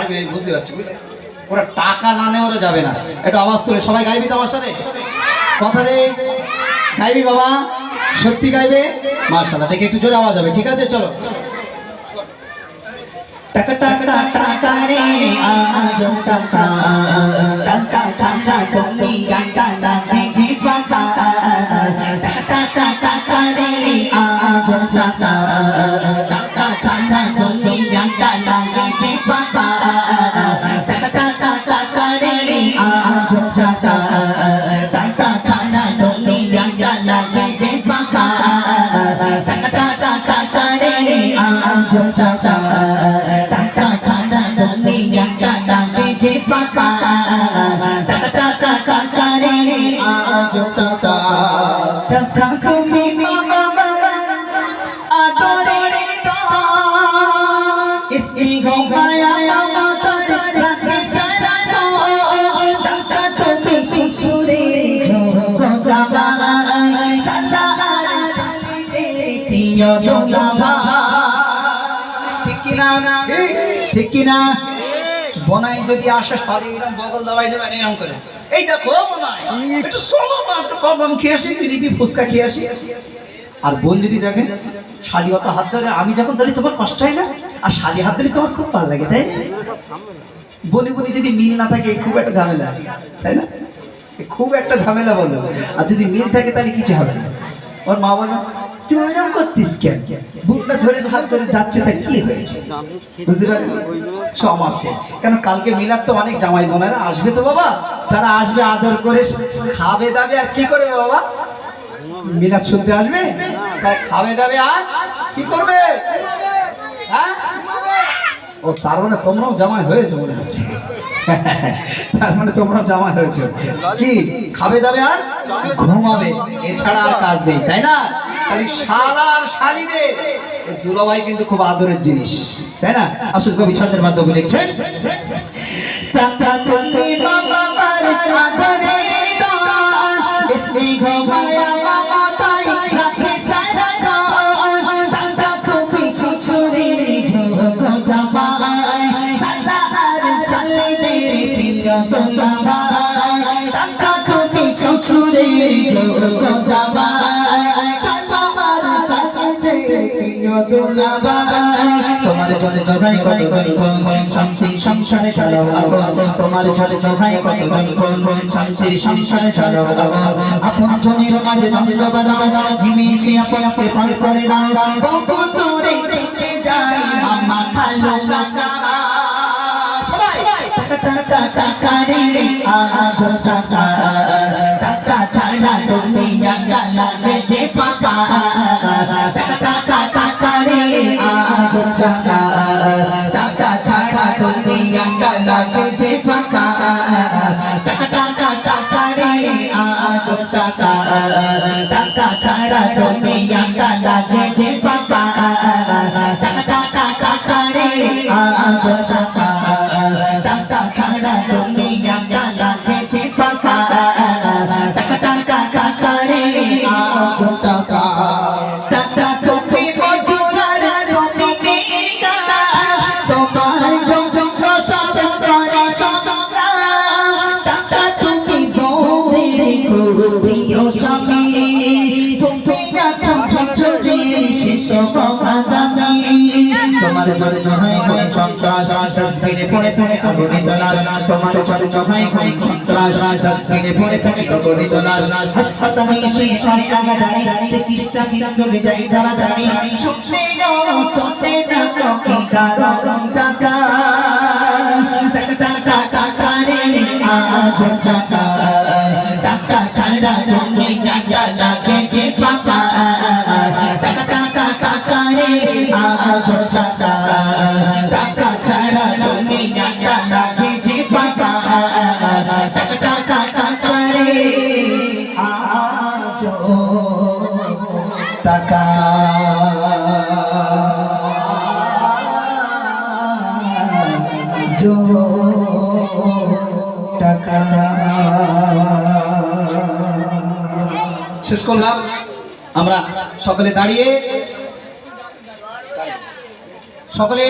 ছাড়বে না, বুঝতে পারছি। ওরা টাকা না নেওয়া ওরা যাবে না। একটু আওয়াজ তুলে সবাই গাইবি তো আমার সাথে? কথা দে। গাইবি বাবা সত্যি গাইবে? মার্শাল্লাহ দেখে একটু জোরে আওয়াজ হবে ঠিক আছে? চলো। টাকা টাকা টাকা রে আজ টাকা। টাকা চাচা তুমি গান্ডা লাগে যে টাকা টাকা টাকা রে আজ টাকা। আজ টাকা টাকা ছাড়া ঠিক বনাই যদি সারি এরকম বদল দাবাই নেবেন এরকম করে। এই দেখো, বনাই। একটু খেয়ে আসি খেয়ে আসি। আর বোন যদি দেখে, শালি অত হাত ধরে, আমি যখন ধরি, তোমার কষ্ট হয় না? আর শালি হাত ধরে তোমার খুব ভালো লাগে, তাই? বনি বনি যদি মিল না থাকে, খুব একটা ঝামেলা, তাই না? খুব একটা ঝামেলা বলো। আর যদি মিল থাকে, তাহলে কিছু হবে না। ওর মা বলো ওইরকম করতিস ধরে তা হয়েছে? বুঝতে শেষ। কেন কালকে তো অনেক জামাই আসবে তো বাবা? তারা আসবে আদর করে, খাবে দাবে, আর কি করবে বাবা? শুনতে আসবে? খাবে দাবে, আর কি করবে? হ্যাঁ? ও মানে তোমরাও জামাই হয়েছে মনে হচ্ছে। তার মানে তোমরা জামা হয়েছে। কি? খাবে দাবে আর? ঘুমাবে। এছাড়া আর কাজ নেই, তাই না? তাই কিন্তু খুব আদরের জিনিস, তাই না? আসল কবি ছন্দের মাধ্যমে লিখছেন দোলাভাই তোমার জলে জগাই কত গণ শান্তি সংসারে চালাও তোমার জলে জগাই কত গণ শান্তির সংসারে চালাও আপন জনের মাঝে দ্বন্দ্ব বানাও হিমেশে আপনকে পার করে দাও। দূরে চেটে যায় মামা খালো কাকা। সবাই। টাকা টাকা টাকা রে আজ টাকা টাকা। টাকা লাগে যে ফাঁকা টাকা টাকা টাকা রে আজ টাকা টাকা ছাড়া তুমি টাকা যে ফাঁকা টাকা টাকা টাকা রে আজ টাকা টাকা ছাড়া তুমি স্বামী তুমি না ছঞ্চরের শেষ মহাদানী তোমার জন্য হয় কোন সন্ত্রাস ডাস্টবিনে পড়ে থাকে অগণিত লাশ তোমার জন্য হয় কোন সন্ত্রাস ডাস্টবিনে পড়ে থাকে অগণিত লাশ হাসপাতালে শুয়ে শুয়ে আগা যায় চিকিৎসা কেন্দ্রে যাই তারা জানে। শুনছে না শুনছে না কি কারণ টাকা টাকা টাকা টাকা রে আজ টাকা ছাড়া তুমি টাকা লাগে যে ফাঁকা টাকা টাকা টাকা রে আজ টাকা টাকা ছাড়া তুমি টাকা লাগে যে ফাঁকা টাকা টাকা টাকা রে আজ টাকা जो টাকা শেষ করলাম। আমরা সকলে দাঁড়িয়ে সকলে